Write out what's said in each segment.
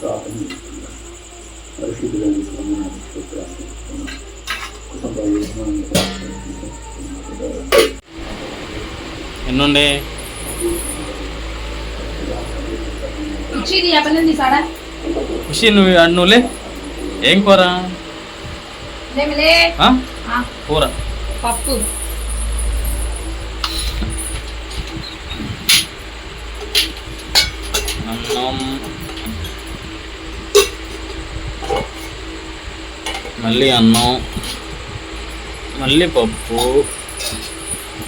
ప్రార్థన చేస్తున్నాం పరిశుద్ధులని స్వామిని ప్రార్థిస్తున్నాం కుటుంబ యజమాని ప్రార్థిస్తున్నాం ఎన్నుండే ఖుషి నువ్వు అటు నువ్వులే ఏం కూర కూర. పప్పు. అన్నం. మళ్ళీ అన్నం మళ్ళీ పప్పు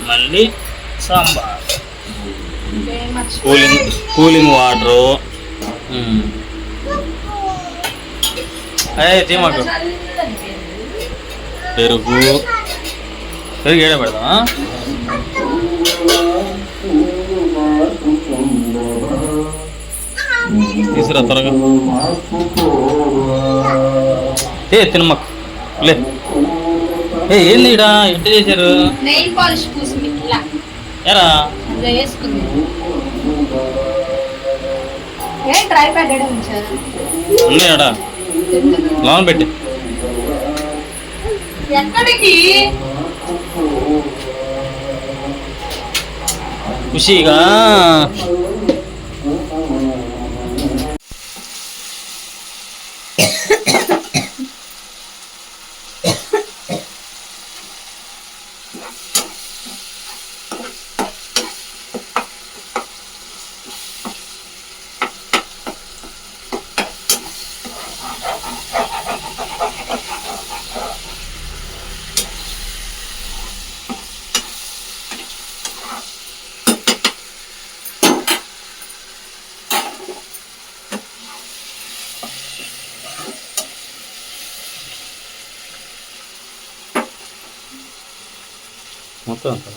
మళ్ళీ సాంబార్. Cooling cooling water. అదే తీమాకు పెరుగు. పెరుగు ఏడ పెడదామా తీసురా త్వరగా. ఏ తినమ్మకు. లే. ఏ ఏంది ఈడ ఎట్ట చేశారు? నెయిల్ పాలిష్ పూసింది ఇలా ఎరా? వేసుకుంది ఏం డ్రై ప్యాకెట్ ఉంచారు? ఉన్నాయాడా ఎందుకు? లోన్ పెట్టి. ఎక్కడికి? ఖుషిగా. మొత్తం అంతా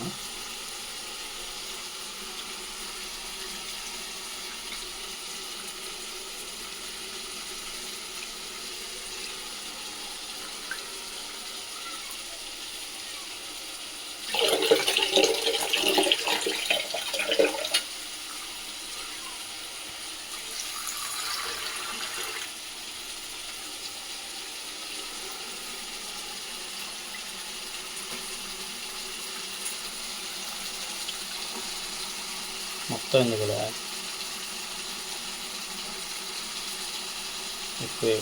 మొత్తం ఉంది కదా. ఎక్కువే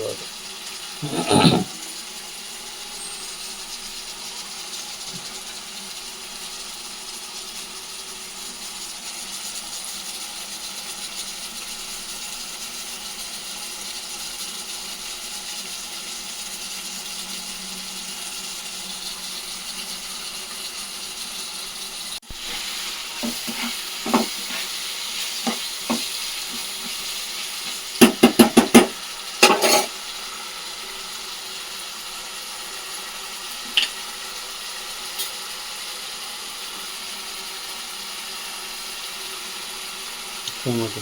కాదు టమాటో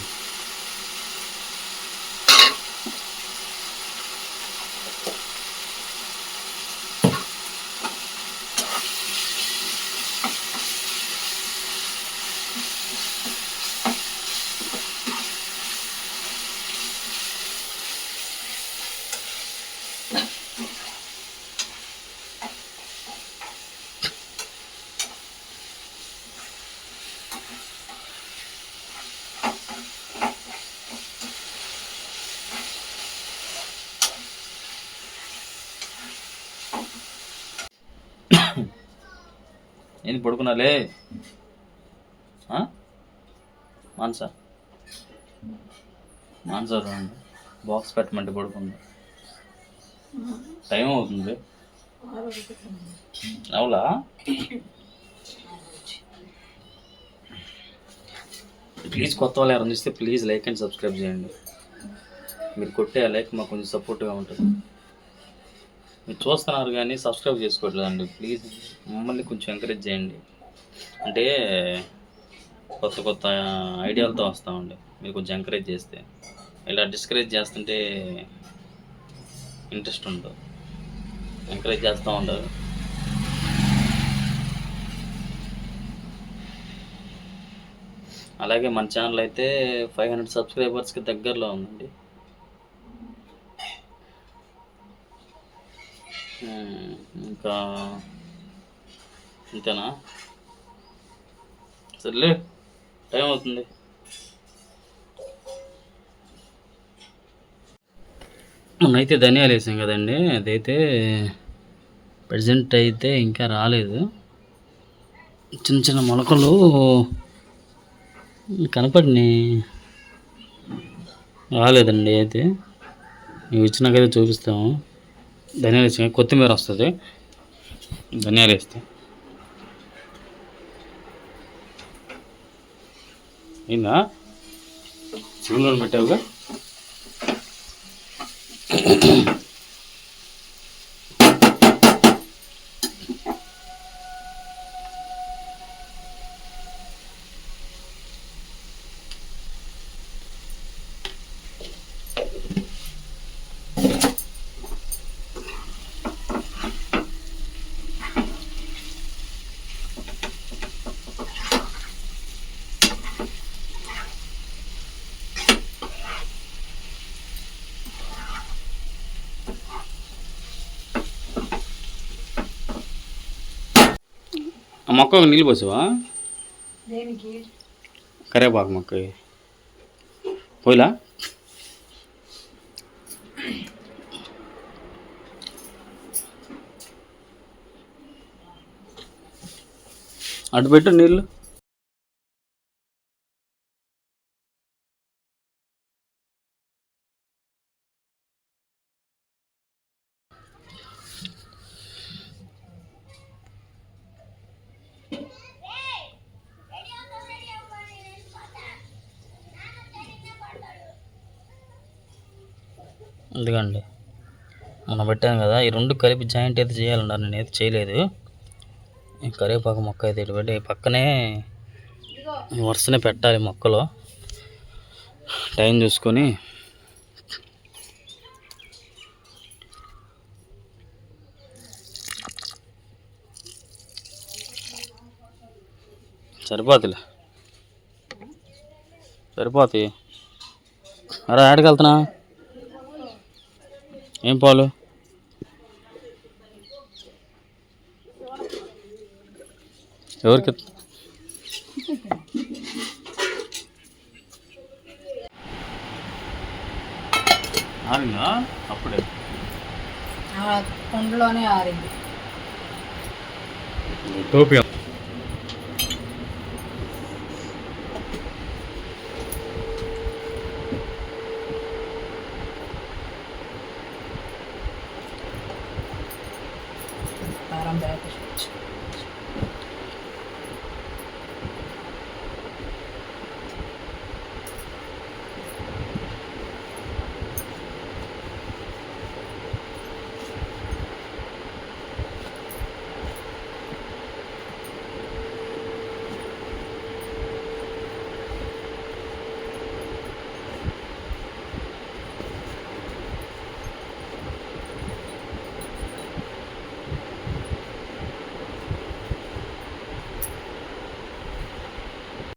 ఏంది పడుకున్నాలే? మాన్సా? మాన్సా రండి. బాక్స్ పెట్టమంటే పడుకుంది. టైం అవుతుంది అవులా? ప్లీజ్ కొత్త వాళ్ళు ఎవరైనా చూస్తే ప్లీజ్ లైక్ అండ్ సబ్స్క్రైబ్ చేయండి. మీరు కొట్టే లైక్ మాకు కొంచెం సపోర్ట్గా ఉంటుంది. మీరు చూస్తున్నారు కానీ సబ్స్క్రైబ్ చేసుకోవట్లేదండి. ప్లీజ్ మమ్మల్ని కొంచెం ఎంకరేజ్ చేయండి. అంటే కొత్త కొత్త ఐడియాలతో వస్తామండి. మీరు కొంచెం ఎంకరేజ్ చేస్తే. ఇలా డిస్కరేజ్ చేస్తుంటే ఇంట్రెస్ట్ ఉండదు. ఎంకరేజ్ చేస్తూ ఉండదు. అలాగే మన ఛానల్ అయితే ఫైవ్ హండ్రెడ్ సబ్స్క్రైబర్స్కి దగ్గరలో ఉందండి. Hmm, ఇంకా అంతేనా సర్లే టైం అవుతుంది. అయితే ధనియాలు వేసాం కదండి అదైతే ప్రజెంట్ అయితే ఇంకా రాలేదు. చిన్న చిన్న మొలకలు కనపడినాయి. రాలేదండి అయితే. ఇవి వచ్చినాకైతే చూపిస్తాము. ధనియాలు వేసి కొత్తిమీర వస్తుంది. ధనియాలు వేస్తే. అయిందా? సిమ్లో పెట్టావుగా? ఆ మొక్కకు నీళ్ళు పోసావా? దేనికి? కరేపాకు మొక్క. పోయిలా? అటు పెట్టు నీళ్ళు. ఇదిగండి. మొన్న పెట్టాను కదా ఈ రెండు కలిపి జాయింట్ అయితే చేయాలన్నారు నేను అయితే చేయలేదు కరివేపాకు మొక్క అయితే ఇటు పెట్టి పక్కనే వరుసనే పెట్టాలి మొక్కలు. టైం చూసుకొని సరిపోతులే. సరిపోతాయి. అరే ఆడికి వెళ్తున్నా. ఏం పాలు? ఎవరికి? ఆరిందా? అప్పుడే. ఆ కుండలోనే ఆరింది. టోపీ